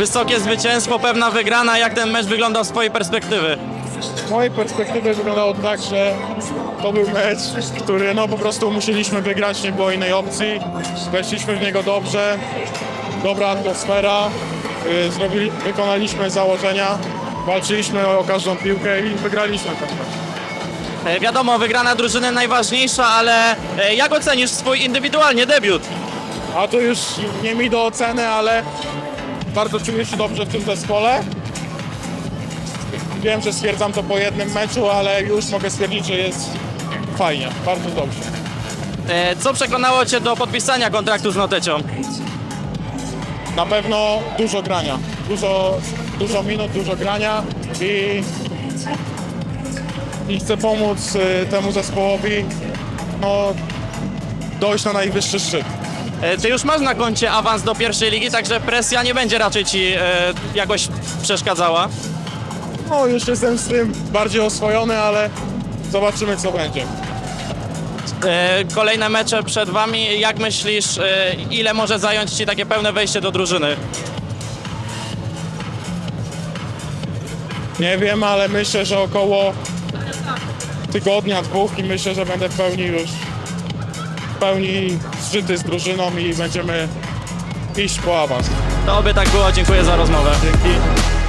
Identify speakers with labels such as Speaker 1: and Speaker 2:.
Speaker 1: Wysokie zwycięstwo, pewna wygrana. Jak ten mecz wyglądał z twojej perspektywy?
Speaker 2: Z mojej perspektywy wyglądało tak, że to był mecz, który no po prostu musieliśmy wygrać, nie było innej opcji. Weszliśmy w niego dobrze, dobra atmosfera, y, zrobili, wykonaliśmy założenia, walczyliśmy o każdą piłkę i wygraliśmy ten mecz.
Speaker 1: E, Wiadomo, wygrana drużyny najważniejsza, ale e, jak ocenisz swój indywidualnie debiut?
Speaker 2: A to już nie mi do oceny, ale bardzo czuję się dobrze w tym zespole. Wiem, że stwierdzam to po jednym meczu, ale już mogę stwierdzić, że jest fajnie, bardzo dobrze.
Speaker 1: E, Co przekonało cię do podpisania kontraktu z Notecią?
Speaker 2: Na pewno dużo grania, dużo, dużo minut, dużo grania i, i chcę pomóc y, temu zespołowi no, dojść na najwyższy szczyt.
Speaker 1: E, Ty już masz na koncie awans do pierwszej ligi, także presja nie będzie raczej ci e, jakoś przeszkadzała.
Speaker 2: No już jestem z tym bardziej oswojony, ale zobaczymy co będzie.
Speaker 1: E, Kolejne mecze przed wami. Jak myślisz, ile może zająć ci takie pełne wejście do drużyny?
Speaker 2: Nie wiem, ale myślę, że około tygodnia, dwóch i myślę, że będę w pełni już pełni zżyty z drużyną i będziemy iść po awans.
Speaker 1: To oby tak było. Dziękuję za rozmowę.
Speaker 2: Dzięki.